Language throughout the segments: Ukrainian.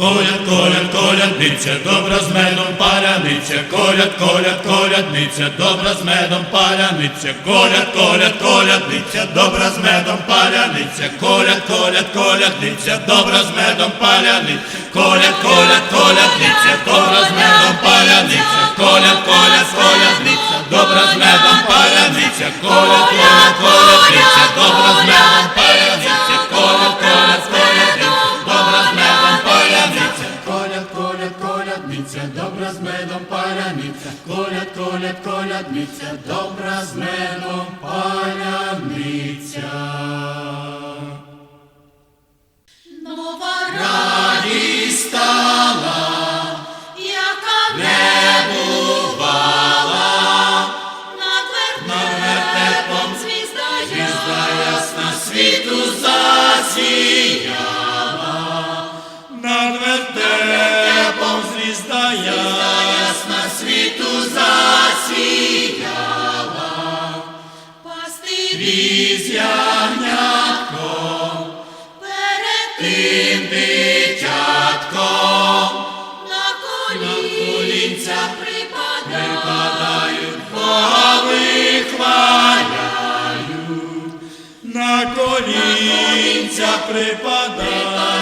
Коляд, коляд, колядниця, добра з медом паляниця, коляд, коляд, колядниця, добра з медом паляниця, коляд, коляд, колядниця, добра з медом паляниця, коляд, коляд, колядниця, добра з медом паляниця, коляд, коляд, колядниця, добра з медом паляниця, коляд, коляд, колядниця, see. Колінця припадають,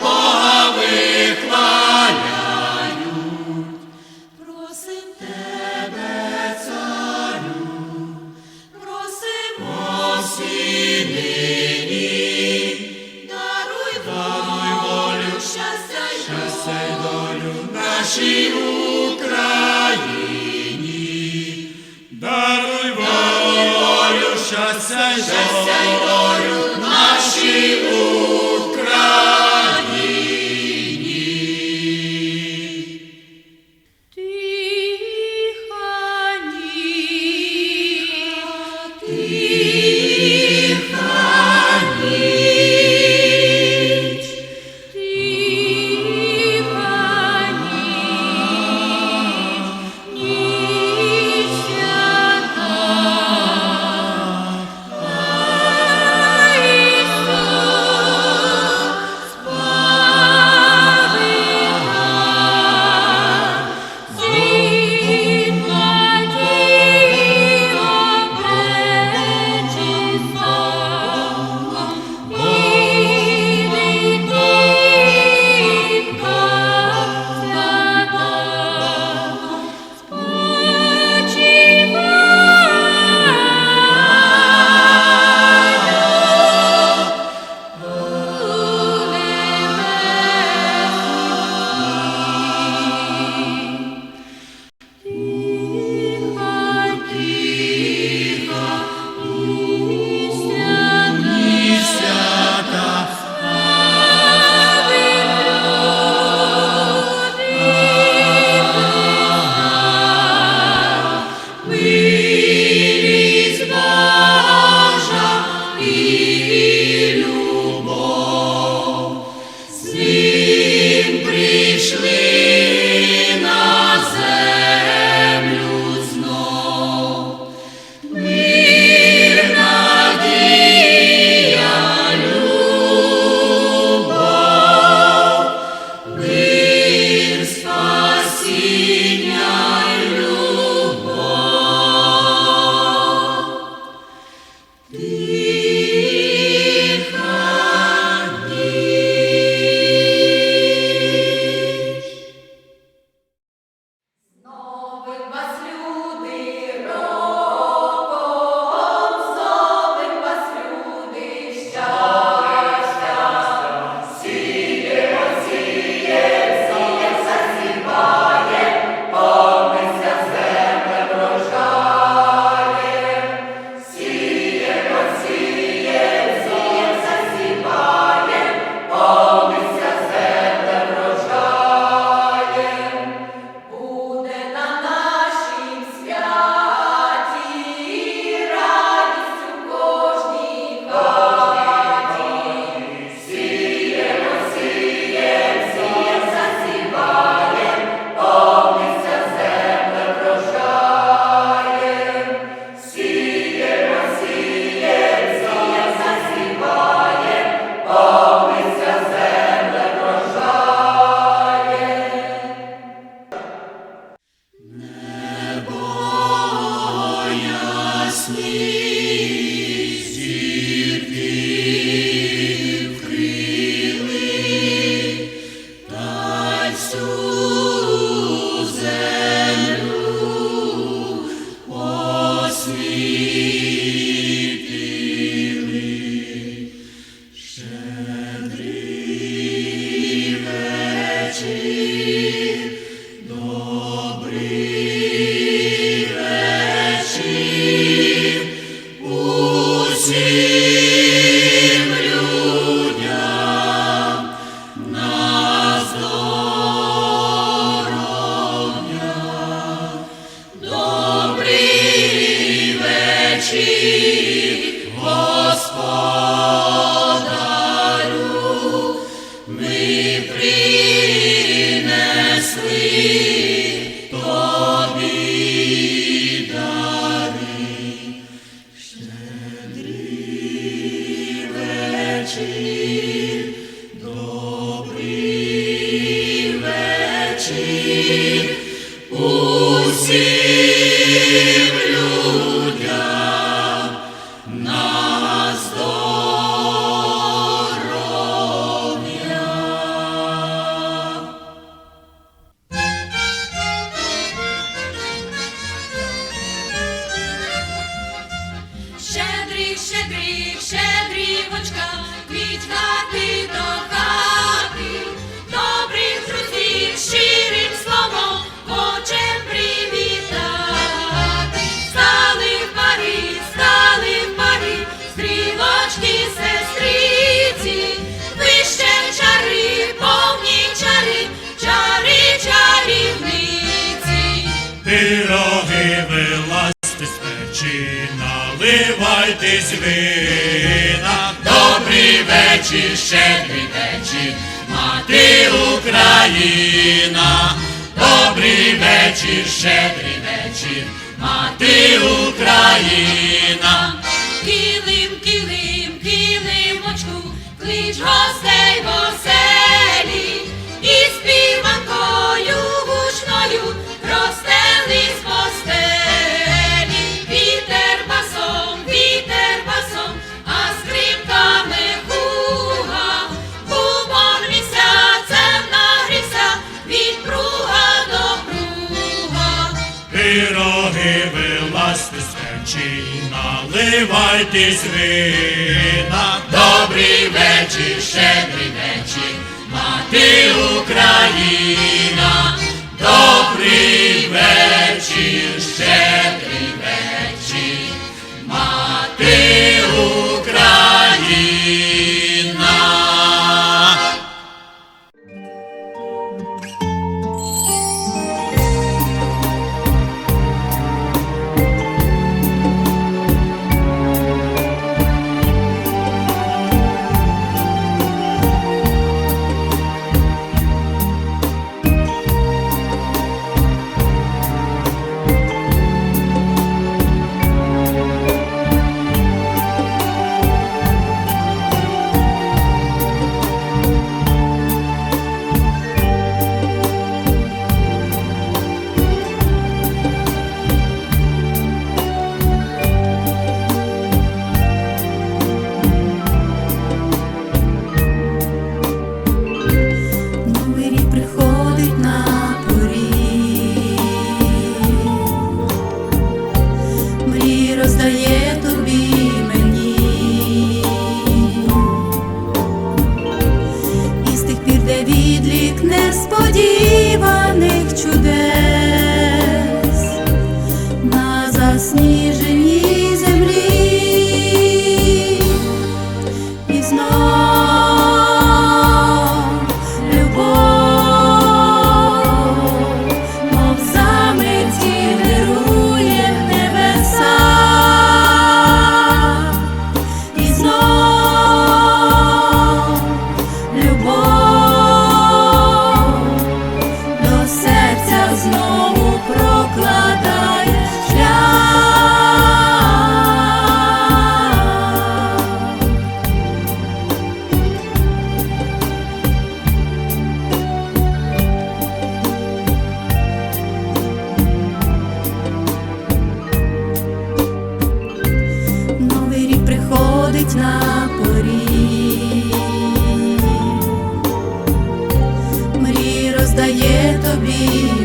Бога вихваляють. Просим тебе, царю, просимо всі нині, даруй волю, щастя й долю нашій Україні, даруй волю, щастя щастя й долю принесли. Напивайтесь вина, добрі вечі, щедрі вечір, мати Україна, добрі вечі, щедрі вечір, мати Україна, килим, килим, килим, очку, клич гостей, бо все. Вітись вина, добрий вечір ще. роздає. лежить на порі, мрій роздає тобі.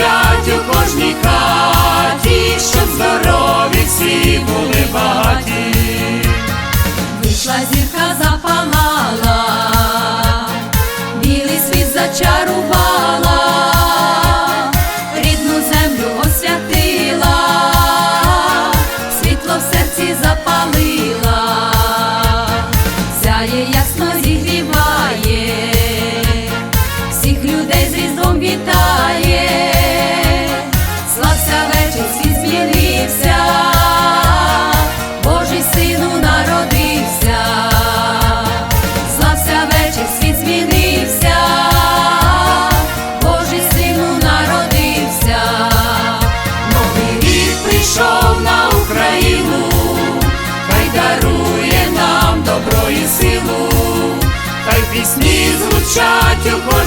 звучать у кожній хаті, щоб здоров'я.